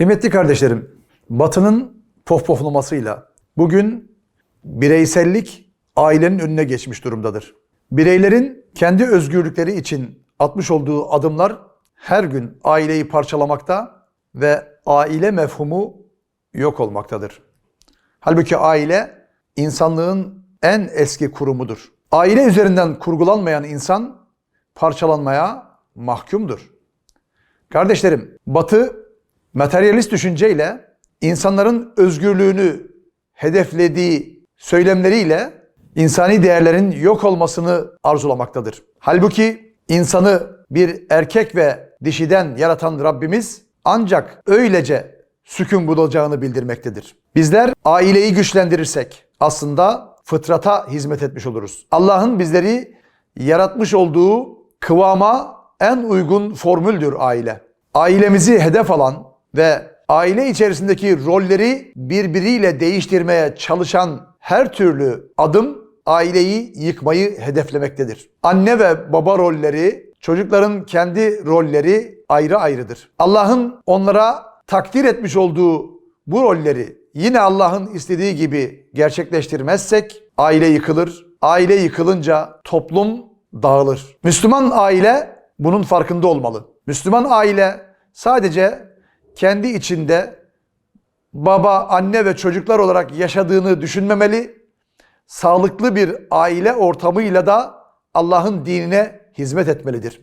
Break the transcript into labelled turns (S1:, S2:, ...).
S1: Kıymetli kardeşlerim, Batı'nın pohpohlamasıyla bugün bireysellik ailenin önüne geçmiş durumdadır. Bireylerin kendi özgürlükleri için atmış olduğu adımlar her gün aileyi parçalamakta ve aile mefhumu yok olmaktadır. Halbuki aile insanlığın en eski kurumudur. Aile üzerinden kurgulanmayan insan parçalanmaya mahkumdur. Kardeşlerim, Batı materyalist düşünceyle insanların özgürlüğünü hedeflediği söylemleriyle insani değerlerin yok olmasını arzulamaktadır. Halbuki insanı bir erkek ve dişiden yaratan Rabbimiz ancak öylece sükun bulacağını bildirmektedir. Bizler aileyi güçlendirirsek aslında fıtrata hizmet etmiş oluruz. Allah'ın bizleri yaratmış olduğu kıvama en uygun formüldür aile. Ailemizi hedef alan ve aile içerisindeki rolleri birbiriyle değiştirmeye çalışan her türlü adım aileyi yıkmayı hedeflemektedir. Anne ve baba rolleri, çocukların kendi rolleri ayrı ayrıdır. Allah'ın onlara takdir etmiş olduğu bu rolleri yine Allah'ın istediği gibi gerçekleştirmezsek aile yıkılır. Aile yıkılınca toplum dağılır. Müslüman aile bunun farkında olmalı. Müslüman aile sadece kendi içinde baba, anne ve çocuklar olarak yaşadığını düşünmemeli. Sağlıklı bir aile ortamıyla da Allah'ın dinine hizmet etmelidir.